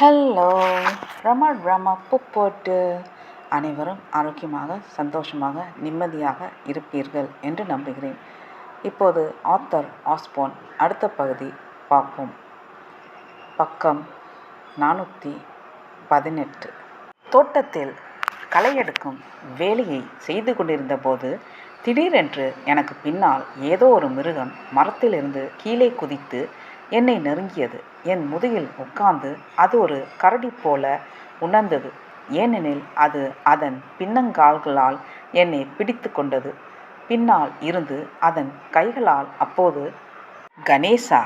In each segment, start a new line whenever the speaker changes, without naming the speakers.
Hello ரம ரம போட்டு அனைவரும் ஆரோக்கியமாக சந்தோஷமாக நிம்மதியாக இருப்பீர்கள் என்று நம்புகிறேன். இப்போது ஆத்தர் ஆஸ்போன் அடுத்த பகுதி பார்ப்போம். பக்கம் நானூற்றி பதினெட்டு. தோட்டத்தில் களையெடுக்கும் வேலையை செய்து கொண்டிருந்த போது திடீரென்று எனக்கு பின்னால் ஏதோ ஒரு மிருகம் மரத்திலிருந்து கீழே குதித்து என்னை நெருங்கியது. என் முதுகில் உட்கார்ந்து அது ஒரு கரடி போல உணர்ந்தது. ஏனெனில் அது அதன் பின்னங்கால்களால் என்னை பிடித்து கொண்டது. பின்னால் இருந்து அதன் கைகளால் அப்போது கணேசா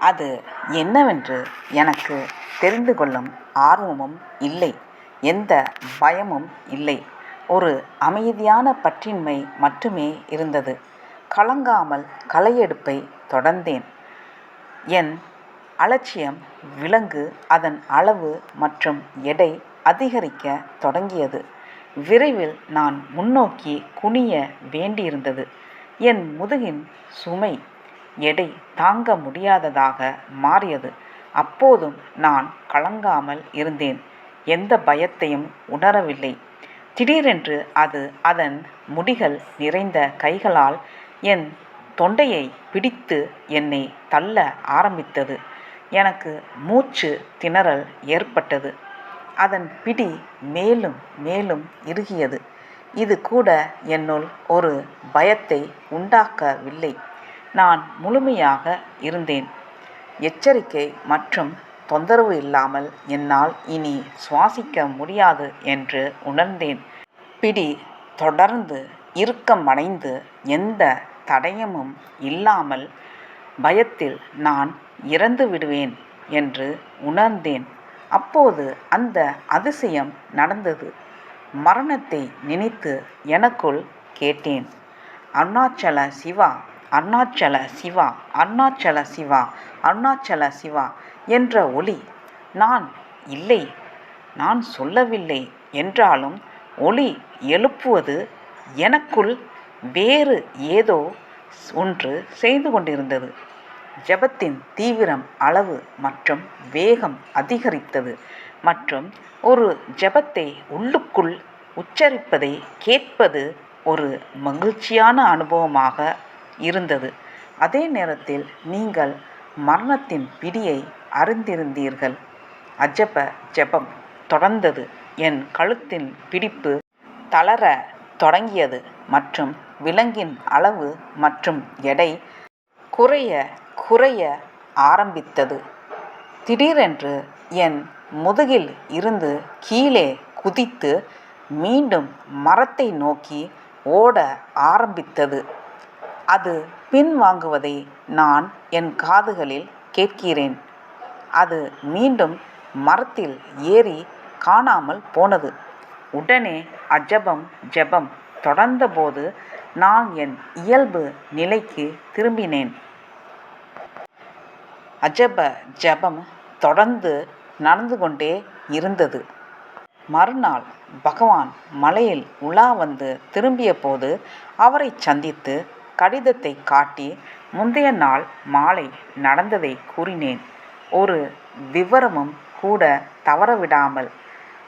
அது என்னவென்று எனக்கு தெரிந்து கொள்ளும் ஆர்வமும் இல்லை. எந்த பயமும் இல்லை. ஒரு அமைதியான பற்றின்மை மட்டுமே இருந்தது. கலங்காமல் களையெடுப்பை தொடர்ந்தேன். என் அலட்சியம் விலங்கு அதன் அளவு மற்றும் எடை அதிகரிக்க தொடங்கியது. விரைவில் நான் முன்னோக்கி குனிய வேண்டியிருந்தது. என் முதுகின் சுமை எடை தாங்க முடியாததாக மாறியது. அப்போதும் நான் கலங்காமல் இருந்தேன். எந்த பயத்தையும் உணரவில்லை. திடீரென்று அது அதன் முடிகள் நிறைந்த கைகளால் என் தொண்டையை பிடித்து என்னை தள்ள ஆரம்பித்தது. எனக்கு மூச்சு திணறல் ஏற்பட்டது. அதன் பிடி மேலும் மேலும் இறுகியது. இது கூட என்னுள் ஒரு பயத்தை உண்டாக்கவில்லை. நான் முழுமையாக இருந்தேன். எச்சரிக்கை மற்றும் தொந்தரவு இல்லாமல் என்னால் இனி சுவாசிக்க முடியாது என்று உணர்ந்தேன். பிடி தொடர்ந்து இறுக்கமடைந்து எந்த தடயமும் இல்லாமல் பயத்தில் நான் இறந்து விடுவேன் என்று உணர்ந்தேன். அப்போது அந்த அதிசயம் நடந்தது. மரணத்தை நினைத்து எனக்குள் கேட்டேன். அருணாச்சல சிவா அருணாச்சல சிவா அருணாச்சல சிவா அருணாச்சல சிவா என்ற ஒளி நான் இல்லை நான் சொல்லவில்லை என்றாலும் ஒளி எழுப்புவது எனக்குள் வேறு ஏதோ ஒன்று செய்து கொண்டிருந்தது. ஜபத்தின் தீவிரம் அளவு மற்றும் வேகம் அதிகரித்தது. மற்றும் ஒரு ஜபத்தை உள்ளுக்குள் உச்சரிப்பதை கேட்பது ஒரு மகிழ்ச்சியான அனுபவமாக இருந்தது. அதே நேரத்தில் நீங்கள் மரணத்தின் பிடியை அறிந்திருந்தீர்கள். அஜப ஜபம் தொடர்ந்தது. என் கழுத்தின் பிடிப்பு தளர தொடங்கியது மற்றும் விலங்கின் அளவு மற்றும் எடை குறைய குறைய ஆரம்பித்தது. திடீரென்று என் முதுகில் இருந்து கீழே குதித்து மீண்டும் மரத்தை நோக்கி ஓட ஆரம்பித்தது. அது பின்வாங்குவதை நான் என் காதுகளில் கேட்கிறேன். அது மீண்டும் மரத்தில் ஏறி காணாமல் போனது. உடனே அஜபம் ஜெபம் தொடர்ந்தபோது நான் என் இயல்பு நிலைக்கு திரும்பினேன். அஜப ஜபம் தொடர்ந்து நடந்து கொண்டே இருந்தது. மறுநாள் பகவான் மலையில் உலா வந்து திரும்பிய போது அவரை சந்தித்து கடிதத்தை காட்டி முந்தைய நாள் மாலை நடந்ததை கூறினேன். ஒரு விவரமும் கூட தவறவிடாமல்.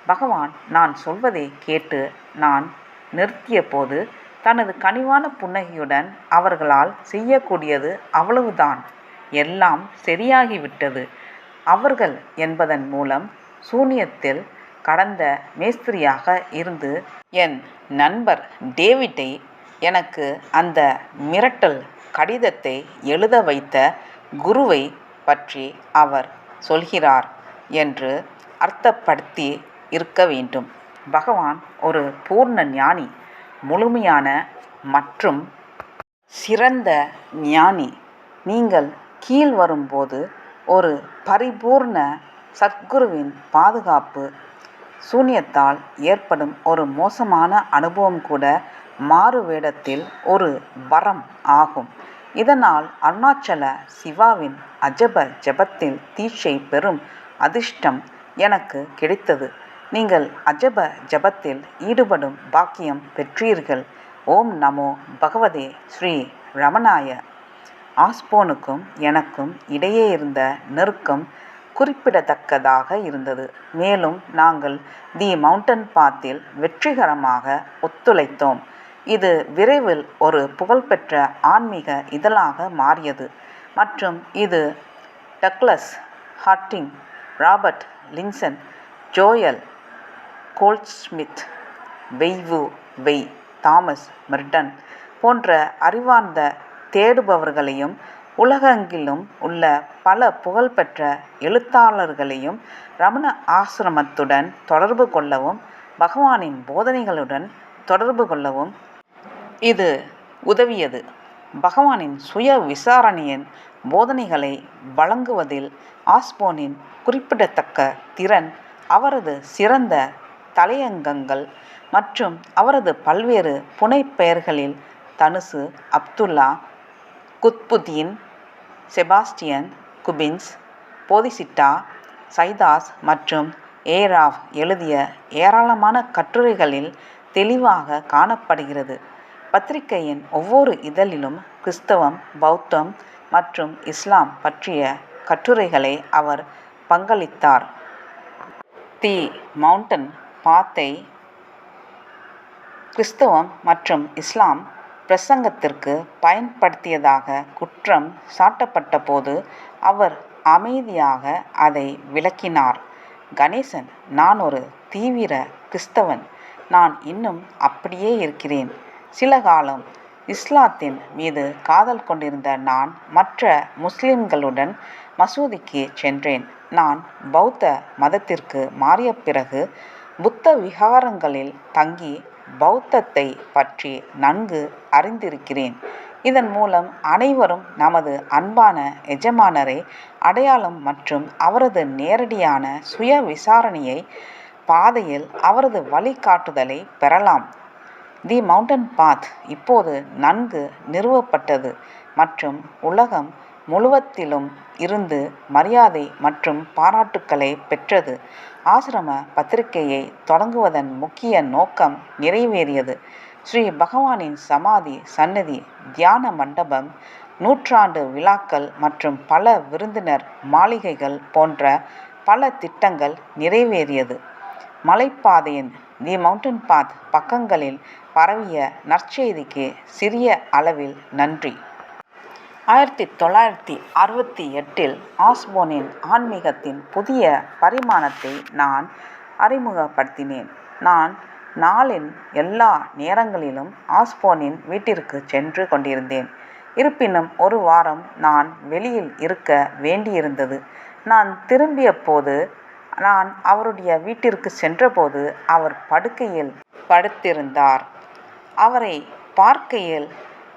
பகவான் நான் சொல்வதை கேட்டு நான் நிறுத்திய போது தனது கனிவான புன்னகையுடன் அவர்களால் செய்யக்கூடியது அவ்வளவுதான். எல்லாம் சரியாகிவிட்டது. அவர்கள் என்பதன் மூலம் சூனியத்தில் கடந்த மேஸ்திரியாக இருந்து என் நண்பர் டேவிட்டை எனக்கு அந்த மிரட்டல் கடிதத்தை எழுத வைத்த குருவை பற்றி அவர் சொல்கிறார் என்று அர்த்தப்படுத்தி இருக்க வேண்டும். பகவான் ஒரு பூர்ண ஞானி. முழுமையான மற்றும் சிறந்த ஞானி. நீங்கள் கீழ் வரும்போது ஒரு பரிபூர்ண சத்குருவின் பாதுகாப்பு சூன்யத்தால் ஏற்படும் ஒரு மோசமான அனுபவம் கூட மாறு வேடத்தில் ஒரு வரம் ஆகும். இதனால் அருணாச்சல சிவாவின் அஜப ஜபத்தில் தீட்சை பெறும் அதிர்ஷ்டம் எனக்கு கிடைத்தது. நீங்கள் அஜப ஜபத்தில் ஈடுபடும் பாக்கியம் பெற்றீர்கள். ஓம் நமோ பகவதே ஸ்ரீ ரமணாய. ஆஸ்போனுக்கும் எனக்கும் இடையே இருந்த நெருக்கம் குறிப்பிடத்தக்கதாக இருந்தது. மேலும் நாங்கள் தி மவுண்டன் பாத்தில் வெற்றிகரமாக ஒத்துழைத்தோம். இது விரைவில் ஒரு புகழ்பெற்ற ஆன்மீக இதழாக மாறியது. மற்றும் இது Douglas Harding Robert Linssen Joel Goldsmith Wei Wu Wei Thomas Merton போன்ற அறிவார்ந்த தேடுபவர்களையும் உலகெங்கிலும் உள்ள பல புகழ்பெற்ற எழுத்தாளர்களையும் ரமண ஆசிரமத்துடன் தொடர்பு கொள்ளவும் பகவானின் போதனைகளுடன் தொடர்பு கொள்ளவும் இது உதவியது. பகவானின் சுய விசாரணையின் போதனைகளை வழங்குவதில் ஆஸ்போனின் குறிப்பிடத்தக்க திறன் அவரது சிறந்த தலையங்கங்கள் மற்றும் அவரது பல்வேறு புனைப்பெயர்களில் தனுசு அப்துல்லா குத்புதீன் செபாஸ்டியன் குபின்ஸ் போதிசிட்டா சைதாஸ் மற்றும் ஏராவ் எழுதிய ஏராளமான கட்டுரைகளில் தெளிவாக காணப்படுகிறது. பத்திரிகையின் ஒவ்வொரு இதழிலும் கிறிஸ்தவம் பௌத்தம் மற்றும் இஸ்லாம் பற்றிய கட்டுரைகளை அவர் பங்களித்தார். தி மவுண்டன் பாத்தை கிறிஸ்தவம் மற்றும் இஸ்லாம் பிரசங்கத்திற்கு பயன்படுத்தியதாக குற்றம் சாட்டப்பட்டபோது அவர் அமைதியாக அதை விளக்கினார். கணேசன் நான் ஒரு தீவிர கிறிஸ்தவன். நான் இன்னும் அப்படியே இருக்கிறேன். சில காலம் இஸ்லாத்தின் மீது காதல் கொண்டிருந்த நான் மற்ற முஸ்லிம்களுடன் மசூதிக்கு சென்றேன். நான் பௌத்த மதத்திற்கு மாறிய பிறகு புத்த விகாரங்களில் தங்கி பௌத்தத்தை பற்றி நன்கு அறிந்திருக்கிறேன். இதன் மூலம் அனைவரும் நமது அன்பான எஜமானரை அடையாளம் மற்றும் அவரது நேரடியான சுய விசாரணையை பாதையில் அவரது வழிகாட்டுதலை பெறலாம். தி மவுண்டன் பாத் இப்போது நன்கு நிறுவப்பட்டது மற்றும் உலகம் முழுவத்திலும் இருந்து மரியாதை மற்றும் பாராட்டுக்களை பெற்றது. ஆசிரம பத்திரிகையை தொடங்குவதன் முக்கிய நோக்கம் நிறைவேறியது. ஸ்ரீ பகவானின் சமாதி சன்னதி தியான மண்டபம் நூற்றாண்டு விழாக்கள் மற்றும் பல விருந்தினர் மாளிகைகள் போன்ற பல திட்டங்கள் நிறைவேறியது. மலைப்பாதையின் தி மவுண்டன் பாத் பக்கங்களில் பரவிய நற்செய்திக்கு சிறிய அளவில் நன்றி. ஆயிரத்தி தொள்ளாயிரத்தி அறுபத்தி எட்டில் ஆஸ்போனின் ஆன்மீகத்தின் புதிய பரிமாணத்தை நான் அறிமுகப்படுத்தினேன். நான் நாளின் எல்லா நேரங்களிலும் ஆஸ்போனின் வீட்டிற்கு சென்று கொண்டிருந்தேன். இருப்பினும் ஒரு வாரம் நான் வெளியில் இருக்க வேண்டியிருந்தது. நான் திரும்பிய போது நான் அவருடைய வீட்டிற்கு சென்றபோது அவர் படுக்கையில் படுத்திருந்தார். அவரை பார்க்கையில்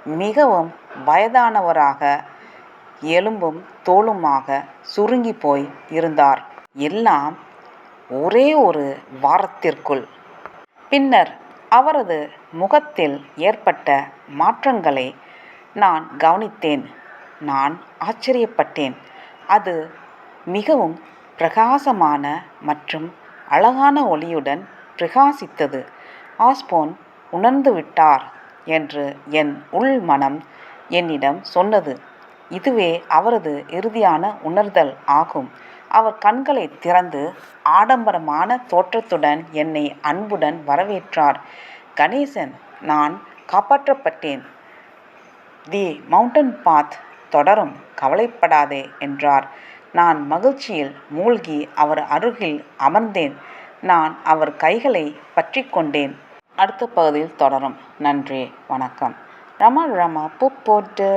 மிகவும் வயதானவராக எலும்பும் தோலுமாக சுருங்கி போய் இருந்தார். எல்லாம் ஒரே ஒரு வாரத்திற்குள். பின்னர் அவரது முகத்தில் ஏற்பட்ட மாற்றங்களை நான் கவனித்தேன். நான் ஆச்சரியப்பட்டேன். அது மிகவும் பிரகாசமான மற்றும் அழகான ஒளியுடன் பிரகாசித்தது. ஆஸ்போன் உணர்ந்துவிட்டார் என்று என் உள் மனம் என்னிடம் சொன்னது. இதுவே அவரது இறுதியான உணர்தல் ஆகும். அவர் கண்களை திறந்து ஆடம்பரமான தோற்றத்துடன் என்னை அன்புடன் வரவேற்றார். கணேசன் நான் காப்பாற்றப்பட்டேன். தி மவுண்டன் பாத் தொடரும் கவலைப்படாதே என்றார். நான் மகிழ்ச்சியில் மூழ்கி அவர் அருகில் அமர்ந்தேன். நான் அவர் கைகளை பற்றி கொண்டேன். அடுத்த பகுதியில் தொடரும். நன்றி வணக்கம். ரமா ரமா பூ போட்டு.